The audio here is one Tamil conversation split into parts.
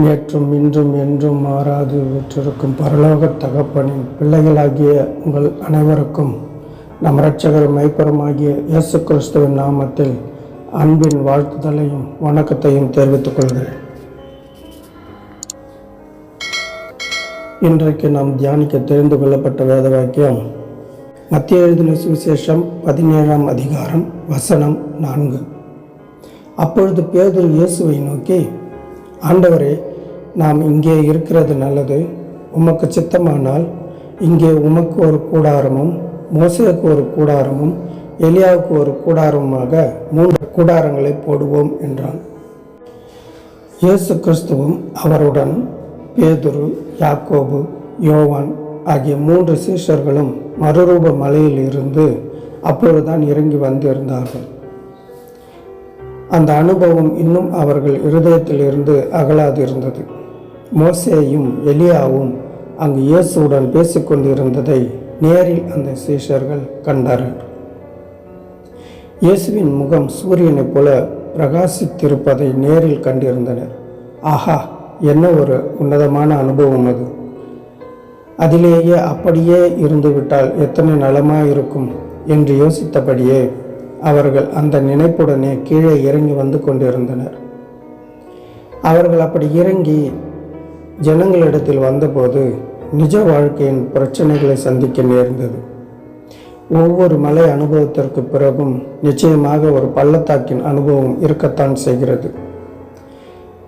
நேற்றும் இன்றும் என்றும் மாறாது விற்றிருக்கும் பரலோக தகப்பனின் பிள்ளைகளாகிய உங்கள் அனைவருக்கும் நம் இரட்சகர் மைப்பரமாகிய இயேசு கிறிஸ்துவின் நாமத்தில் அன்பின் வாழ்த்துதலையும் வணக்கத்தையும் தெரிவித்துக் கொள்கிறேன். இன்றைக்கு நாம் தியானிக்க தெரிந்து கொள்ளப்பட்ட வேத வாக்கியம் மத்திய எழுதின சுவிசேஷம் பதினேழாம் அதிகாரம் வசனம் நான்கு. அப்பொழுது பேதர் இயேசுவை நோக்கி ஆண்டவரே நாம் இங்கே இருக்கிறது நல்லது. உமக்கு சித்தமானால் இங்கே உமக்கு ஒரு கூடாரமும் மோசைக்கு ஒரு கூடாரமும் எலியாவுக்கு ஒரு கூடாரமாக மூன்று கூடாரங்களை போடுவோம் என்றான். இயேசு கிறிஸ்துவும் அவருடன் பேதுரு யாக்கோபு யோவான் ஆகிய மூன்று சீஷர்களும் மறுரூப மலையில் இருந்து அப்பொழுதுதான் இறங்கி வந்திருந்தார்கள். அந்த அனுபவம் இன்னும் அவர்கள் இருதயத்திலிருந்து அகலாதிருந்தது. மோசேயும் எலியாவும் அங்கு இயேசுவுடன் பேசிக்கொண்டிருந்ததை நேரில் அந்த சீஷர்கள் கண்டார்கள். இயேசுவின் முகம் சூரியனைப் போல பிரகாசித்திருப்பதை நேரில் கண்டிருந்தனர். ஆஹா என்ன ஒரு உன்னதமான அனுபவம் அது. அதிலேயே அப்படியே இருந்துவிட்டால் எத்தனை நலமாயிருக்கும் என்று யோசித்தபடியே அவர்கள் அந்த நினைப்புடனே கீழே இறங்கி வந்து கொண்டிருந்தனர். அவர்கள் அப்படி இறங்கி ஜனங்களிடத்தில் வந்தபோது நிஜ வாழ்க்கையின் பிரச்சனைகளை சந்திக்க நேர்ந்தது. ஒவ்வொரு மலை அனுபவத்திற்கு பிறகும் நிச்சயமாக ஒரு பள்ளத்தாக்கின் அனுபவம் இருக்கத்தான் செய்கிறது.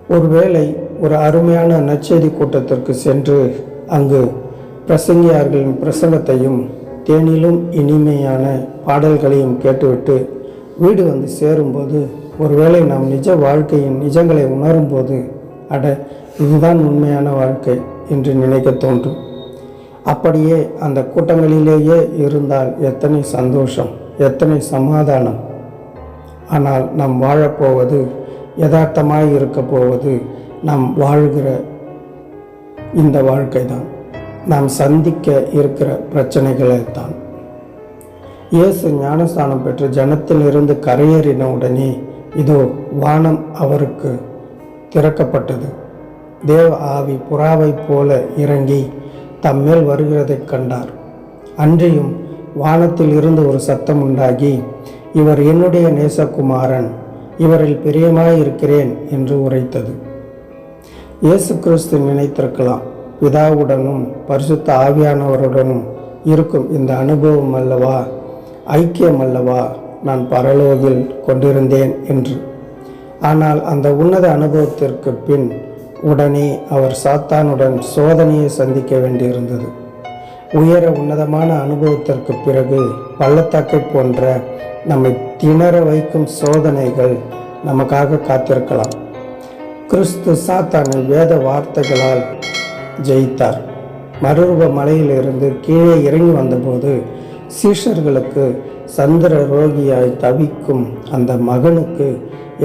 ஒருவேளை ஒரு அருமையான நற்செய்தி கூட்டத்திற்கு சென்று அங்கு பிரசங்கியார்களின் பிரசங்கத்தையும் தேனிலும் இனிமையான பாடல்களையும் கேட்டுவிட்டு வீடு வந்து சேரும்போது ஒருவேளை நாம் நிஜ வாழ்க்கையின் நிஜங்களை உணரும்போது அட இதுதான் உண்மையான வாழ்க்கை என்று நினைக்க தோன்றும். அப்படியே அந்த கூட்டங்களிலேயே இருந்தால் எத்தனை சந்தோஷம் எத்தனை சமாதானம். ஆனால் நாம் வாழப்போவது யதார்த்தமாய் இருக்க போவது நாம் வாழ்கிற இந்த வாழ்க்கை தான் நாம் சந்திக்க இருக்கிற பிரச்சனைகளை தான். இயேசு ஞானஸ்தானம் பெற்று ஜனத்திலிருந்து கரையேறின உடனே இதோ வானம் அவருக்கு திறக்கப்பட்டது. தேவ ஆவி புறாவைப் போல இறங்கி தம்மேல் வருகிறதைக் கண்டார். அன்றையும் வானத்தில் இருந்து ஒரு சத்தம் உண்டாகி இவர் என்னுடைய நேசகுமாரன் இவரில் பிரியமாயிருக்கிறேன் என்று உரைத்தது. இயேசு கிறிஸ்து நினைத்திருக்கலாம். பிதாவுடனும் பரிசுத்த ஆவியானவருடனும் இருக்கும் இந்த அனுபவம் அல்லவா? ஐக்கியம் அல்லவா? நான் பரலோகில் கொண்டிருந்தேன் என்று. ஆனால் அந்த உன்னத அனுபவத்திற்கு பின் உடனே அவர் சாத்தானுடன் சோதனையை சந்திக்க வேண்டியிருந்தது. உயர உன்னதமான அனுபவத்திற்கு பிறகு பள்ளத்தாக்கை போன்ற நம்மை திணற வைக்கும் சோதனைகள் நமக்காக காத்திருக்கலாம். கிறிஸ்து சாத்தானை வேத வார்த்தைகளால் ஜெயித்தார். மறுரூப மலையிலிருந்து கீழே இறங்கி வந்தபோது சீஷர்களுக்கு சந்திர ரோகியாய் தவிக்கும் அந்த மகனுக்கு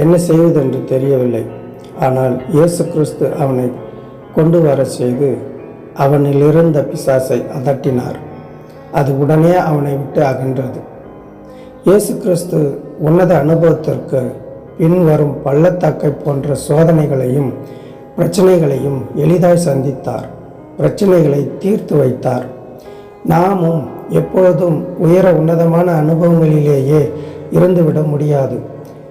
என்ன செய்வதென்று தெரியவில்லை. ஆனால் இயேசு கிறிஸ்து அவனை கொண்டு வர செய்து அவனிலிருந்த பிசாசை அதட்டினார். அது உடனே அவனை விட்டு அகன்றது. இயேசு கிறிஸ்து உன்னத அனுபவத்திற்கு பின்வரும் பள்ளத்தாக்கை போன்ற சோதனைகளையும் பிரச்சனைகளையும் எளிதாய் சந்தித்தார். பிரச்சனைகளை தீர்த்து வைத்தார். நாமும் எப்பொழுதும் உயர உன்னதமான அனுபவங்களிலேயே இருந்துவிட முடியாது.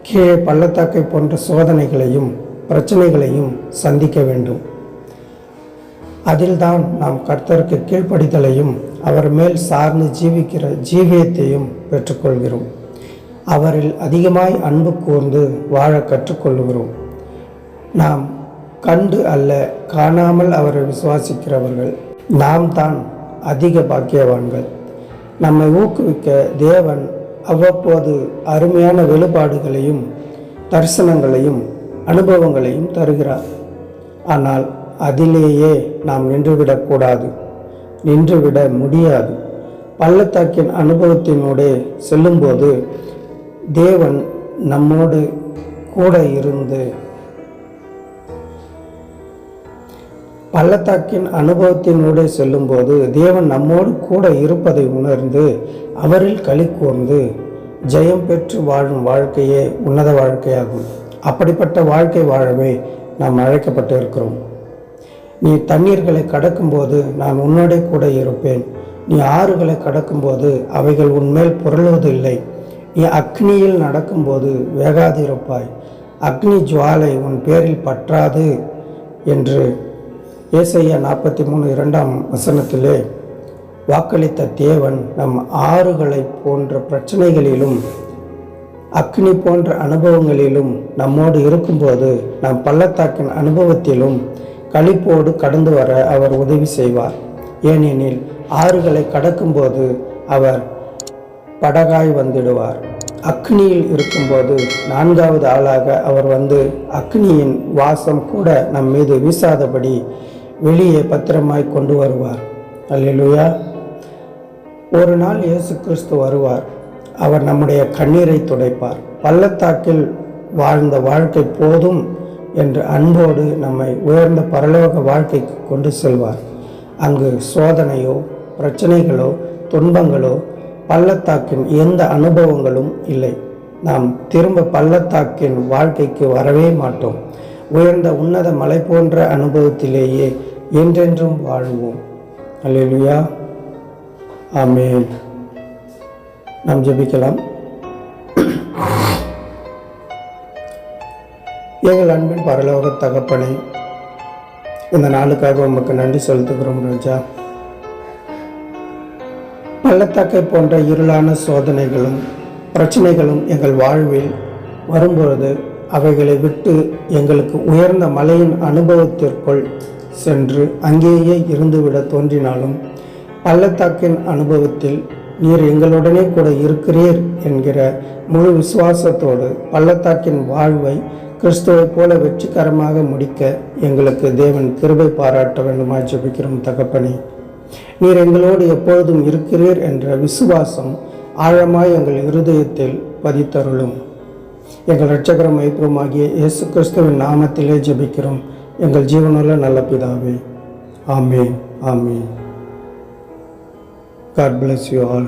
கீழே பள்ளத்தாக்கை போன்ற சோதனைகளையும் பிரச்சனைகளையும் சந்திக்க வேண்டும். அதில்தான் நாம் கர்த்தருக்கு கீழ்ப்படிதலையும் அவர் மேல் சார்ந்து ஜீவிக்கிற ஜீவியத்தையும் பெற்றுக்கொள்கிறோம். அவரில் அதிகமாய் அன்பு கூர்ந்து வாழ கற்றுக்கொள்கிறோம். நாம் கண்டு அல்ல காணாமல் அவரை விசுவாசிக்கிறவர்கள். நாம் தான் அதிக பாக்கியவான்கள். நம்மை ஊக்குவிக்க தேவன் அவ்வப்போது அருமையான வெளிப்பாடுகளையும் தரிசனங்களையும் அனுபவங்களையும் தருகிறார். ஆனால் அதிலேயே நாம் நின்றுவிடக்கூடாது நின்றுவிட முடியாது. பள்ளத்தாக்கின் அனுபவத்தினோடே செல்லும்போது தேவன் நம்மோடு கூட இருந்து பள்ளத்தாக்கின் அனுபவத்தினூடே செல்லும்போது தேவன் நம்மோடு கூட இருப்பதை உணர்ந்து அவரில் களி கூர்ந்து ஜெயம் பெற்று வாழும் வாழ்க்கையே உன்னத வாழ்க்கையாகும். அப்படிப்பட்ட வாழ்க்கை வாழவே நாம் அழைக்கப்பட்டு இருக்கிறோம் நீ தண்ணீர்களை கடக்கும்போது நான் உன்னோட கூட இருப்பேன். நீ ஆறுகளை கடக்கும்போது அவைகள் உன்மேல் புரளுவதில்லை நீ அக்னியில் நடக்கும்போது வேகாதிருப்பாய். அக்னி ஜுவாலை உன் பேரில் பற்றாது என்று ஏசையா நாற்பத்தி மூணு இரண்டாம் வசனத்திலே வாக்களித்த தேவன் நம் ஆறுகளை போன்ற பிரச்சனைகளிலும் அக்னி போன்ற அனுபவங்களிலும் நம்மோடு இருக்கும்போது நம் பள்ளத்தாக்கின் அனுபவத்திலும் களிப்போடு கடந்து வர அவர் உதவி செய்வார். ஏனெனில் ஆறுகளை கடக்கும்போது அவர் படகாய் வந்திடுவார். அக்னியில் இருக்கும்போது நான்காவது ஆளாக அவர் வந்து அக்னியின் வாசம் கூட நம் மீது வீசாதபடி வெளியே பத்திரமாய் கொண்டு வருவார். அல்லேலூயா. ஒரு நாள் இயேசு கிறிஸ்து வருவார். அவர் நம்முடைய கண்ணீரை துடைப்பார். பள்ளத்தாக்கில் வாழ்ந்த வாழ்க்கை போதும் என்று அன்போடு நம்மை உயர்ந்த பரலோக வாழ்க்கைக்கு கொண்டு செல்வார். அங்கு சோதனையோ பிரச்சனைகளோ துன்பங்களோ பள்ளத்தாக்கின் எந்த அனுபவங்களும் இல்லை. நாம் திரும்ப பள்ளத்தாக்கின் வாழ்க்கைக்கு வரவே மாட்டோம். உயர்ந்த உன்னத மலை போன்ற அனுபவத்திலேயே என்றென்றும் வாழ்வோம். அல்லேலூயா. ஆமேன். நாம் ஜெபிக்கலாம். எங்கள் அன்பின் பரலோக தகப்பனை இந்த நாளுக்காக உமக்கு நன்றி செலுத்துகிறோம் ராஜா. பள்ளத்தாக்கை போன்ற இருளான சோதனைகளும் பிரச்சனைகளும் எங்கள் வாழ்வில் வரும்பொழுது அவைகளை விட்டு எங்களுக்கு உயர்ந்த மலையின் அனுபவத்திற்குள் சென்று அங்கேயே இருந்துவிட தோன்றினாலும் பள்ளத்தாக்கின் அனுபவத்தில் நீர் எங்களுடனே கூட இருக்கிறீர் என்கிற முழு விசுவாசத்தோடு பள்ளத்தாக்கின் வாழ்வை கிறிஸ்துவைப் போல வெற்றிகரமாக முடிக்க எங்களுக்கு தேவன் கிருபை பாராட்ட வேண்டுமா ஜெபிக்கிறோம் தகப்பனே. நீர் எங்களோடு எப்பொழுதும் இருக்கிறீர் என்ற விசுவாசம் ஆழமாய் எங்கள் இருதயத்தில் பதித்தருளும். எங்கள் இரட்சகர மைப்புறமாகிய இயேசு கிறிஸ்துவின் நாமத்திலே ஜெபிக்கிறோம். எங்கள் ஜீவனுள்ள நல்ல பிதாவே. ஆமே ஆமே காட் பிளஸ் யூ ஆல்